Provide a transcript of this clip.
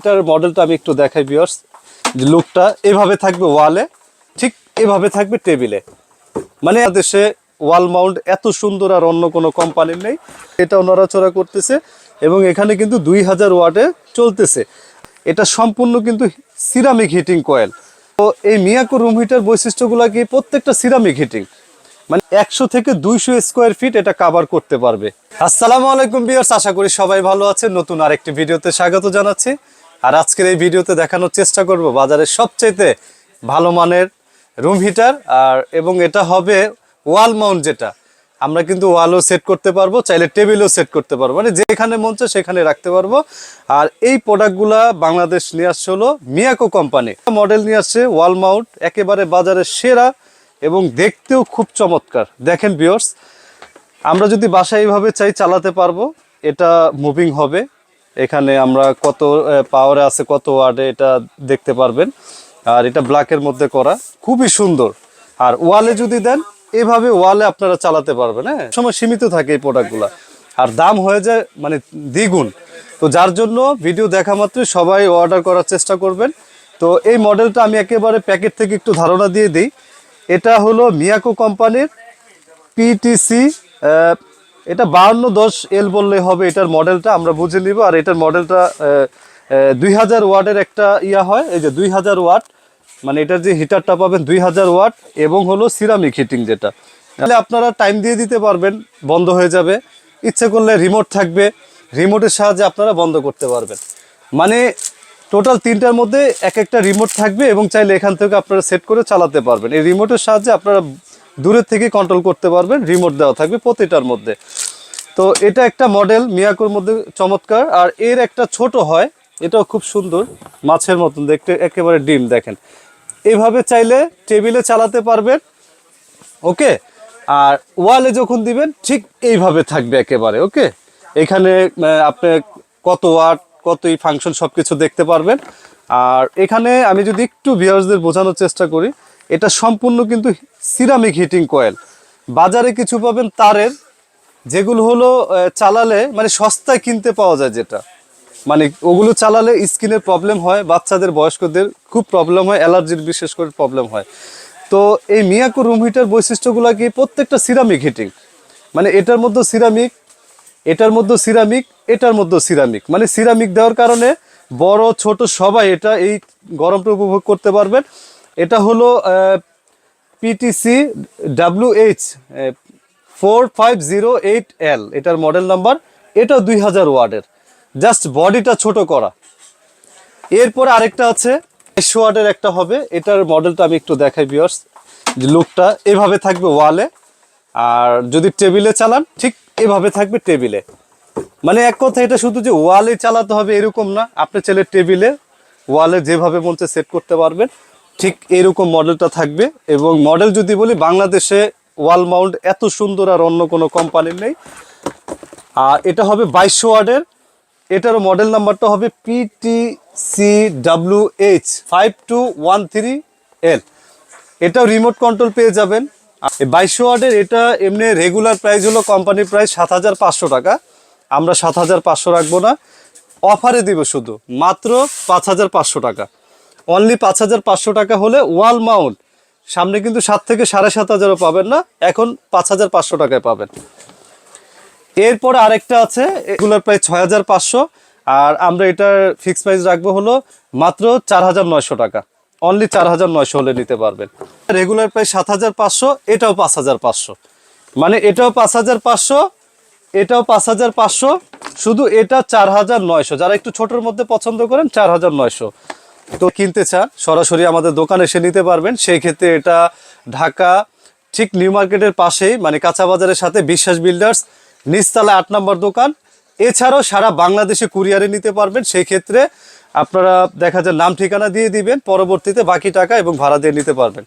এটার মডেলটা আমি একটু দেখাই বিয়ার্স যে লুকটা এভাবে থাকবে ওয়ালে, ঠিক এভাবে থাকবে টেবিলে। মানে দেশে ওয়াল মাউন্ট এত সুন্দর আর অন্য কোনো কোম্পানির নেই, এটাও নড়াচড়া করতেছে এবং এখানে কিন্তু দুই হাজার ওয়াটে চলতেছে। এটা সম্পূর্ণ কিন্তু সিরামিক হিটিং কয়েল। তো এই মিয়াকো রুম হিটার বৈশিষ্ট্যগুলো কি প্রত্যেকটা সিরামিক হিটিং? মানে একশো থেকে দুইশো স্কোয়ার ফিট এটা কাভার করতে পারবে। আসসালামু আলাইকুম বিয়ার্স আশা করি সবাই ভালো আছে নতুন আরেকটি ভিডিওতে স্বাগত জানাচ্ছি। আর আজকের এই ভিডিওতে দেখানোর চেষ্টা করব বাজারের সবচাইতে ভালো মানের রুম হিটার আর এবং এটা হবে ওয়াল মাউন্ট যেটা। আমরা কিন্তু ওয়ালও সেট করতে পারব, চাইলে টেবিলও সেট করতে পারব। মানে যেখানে মন চায় সেখানে রাখতে পারব। আর এই প্রোডাক্টগুলা বাংলাদেশ নিয়ে আসছে হলো মিয়াকো কোম্পানি মডেল নিয়ে আসছে ওয়াল মাউন্ট একেবারে বাজারের সেরা এবং দেখতেও খুব চমৎকার। দেখেন বিয়র্স আমরা যদি বাসায় এইভাবে চাই চালাতে পারব, এটা মুভিং হবে। এখানে আমরা কত পাওয়ারে আছে, কত ওয়ার্ডে এটা দেখতে পারবেন। আর এটা ব্ল্যাকের মধ্যে করা, খুবই সুন্দর। আর ওয়ালে যদি দেন, এভাবে ওয়ালে আপনারা চালাতে পারবেন হ্যাঁ? সময় সীমিত থাকে এই প্রোডাক্টগুলো আর দাম হয়ে যায় মানে দ্বিগুণ। তো যার জন্য ভিডিও দেখা মাত্রই সবাই অর্ডার করার চেষ্টা করবেন। তো এই মডেলটা আমি একেবারে প্যাকেট থেকে একটু ধারণা দিয়ে দিই। এটা হলো মিয়াকো কোম্পানির পিটিসি এটা বাহান্ন দশ এল বললে হবে এটার মডেলটা আমরা বুঝে নিব। আর এটার মডেলটা দুই হাজার ওয়াটের একটা ইয়া হয়, এই যে দুই হাজার ওয়াট মানে এটার যে হিটারটা পাবেন দুই হাজার ওয়াট এবং হলো সিরামিক হিটিং যেটা। তাহলে আপনারা টাইম দিয়ে দিতে পারবেন, বন্ধ হয়ে যাবে। ইচ্ছে করলে রিমোট থাকবে রিমোটের সাহায্যে আপনারা বন্ধ করতে পারবেন। মানে টোটাল তিনটার মধ্যে এক একটা রিমোট থাকবে এবং চাইলে এখান থেকে আপনারা সেট করে চালাতে পারবেন। এই রিমোটের সাহায্যে আপনারা দূরের থেকে কন্ট্রোল করতে পারবেন রিমোট দেওয়া থাকবে প্রতিটার মধ্যে। তো এটা একটা মডেল মিয়াকোর মধ্যে চমৎকার। আর এর একটা ছোট হয়, এটাও খুব সুন্দর, মাছের মতন দেখতে, একেবারে ডিম দেখেন। এভাবে চাইলে টেবিলে চালাতে পারবেন, ওকে? আর ওয়ালে যখন দিবেন, ঠিক এইভাবে থাকবে একেবারে, ওকে? এখানে আপনি কত ওয়াট কত ফাংশন সব কিছু দেখতে পারবেন। আর এখানে আমি যদি একটু ভিউয়ার্সদের বোঝানোর চেষ্টা করি এটা সম্পূর্ণ কিন্তু সিরামিক হিটিং কয়েল। বাজারে কিছু পাবেন তারের, যেগুলো হলো চালালে মানে সস্তায় কিনতে পাওয়া যায় যেটা। মানে ওগুলো চালালে স্কিনের প্রবলেম হয়, বাচ্চাদের, বয়স্কদের খুব প্রবলেম হয়, অ্যালার্জির বিশেষ করে প্রবলেম হয়। তো এই মিয়াকো রুম হিটার বৈশিষ্ট্যগুলো কি প্রত্যেকটা সিরামিক হিটিং? মানে এটার মধ্যে সিরামিক, এটার মধ্যে সিরামিক, এটার মধ্যে সিরামিক। মানে সিরামিক দেওয়ার কারণে বড়, ছোট সবাই এটা এই গরমটা উপভোগ করতে পারবেন। এটা হলো PTC W H four five zero eight L এটার মডেল নাম্বার এটা দুই হাজার ওয়ার্ডের। জাস্ট বডিটা ছোট করা। এরপর আরেকটা আছে একশো ওয়ার্ডের একটা হবে, এটার মডেলটা আমি একটু দেখাই বিয়ার্স লুকটা এভাবে থাকবে ওয়ালে, আর যদি টেবিলে চালান, ঠিক এভাবে থাকবে টেবিলে। মানে এক কথা এটা শুধু যে ওয়ালে চালাতে হবে এরকম না, আপনি চাইলে টেবিলে, ওয়ালে যেভাবে মনতে সেট করতে পারবেন। ঠিক এরকম মডেলটা থাকবে এবং মডেল যদি বলি, বাংলাদেশে ওয়াল মাউন্ট এত সুন্দর আর অন্য কোনো কোম্পানির নেই। আর এটা হবে বাইশশো ওয়ার্ডের। এটারও মডেল নাম্বারটা হবে PT C W H five two one three L এটাও রিমোট কন্ট্রোল পেয়ে যাবেন। বাইশশো ওয়ার্ডের এটা এমনি রেগুলার প্রাইস হলো কোম্পানির প্রাইস সাত হাজার পাঁচশো টাকা। আমরা সাত হাজার পাঁচশো রাখব না। অফারে দিব শুধু। মাত্র পাঁচ হাজার পাঁচশো টাকা। অনলি পাঁচ হাজার পাঁচশো টাকা হলে ওয়াল মাউন্ট। সামনে কিন্তু সাত থেকে সাড়ে সাত হাজারও পাবেন না, এখন পাঁচ হাজার পাঁচশো টাকায় পাবেন। এরপরে আরেকটা আছে, এগুলোর প্রায় ছয় হাজার পাঁচশো, আর আমরা এটার ফিক্স প্রাইস রাখব হলো মাত্র চার হাজার নয়শো টাকা। অনলি চার হাজার নয়শো হলে নিতে পারবেন। রেগুলার প্রায় সাত হাজার পাঁচশো, এটাও পাঁচ হাজার পাঁচশো। মানে এটাও পাঁচ হাজার পাঁচশো, এটাও পাঁচ হাজার পাঁচশো, শুধু এটা চার হাজার নয়শো। যারা একটু ছোটোর মধ্যে পছন্দ করেন, চার হাজার নয়শো। তো কিনতে চান, সরাসরি আমাদের দোকানে এসে নিতে পারবেন। সেই ক্ষেত্রে এটা ঢাকা, ঠিক নিউ মার্কেটের পাশেই মানে কাঁচা বাজারের সাথে বিশ্বাস বিল্ডার্স নিচতলা আট নম্বর দোকান। এছাড়াও সারা বাংলাদেশে কুরিয়ারে নিতে পারবেন। সেই ক্ষেত্রে আপনারা দেখা যায় নাম ঠিকানা দিয়ে দিবেন, পরবর্তীতে বাকি টাকা এবং ভাড়া দিয়ে নিতে পারবেন।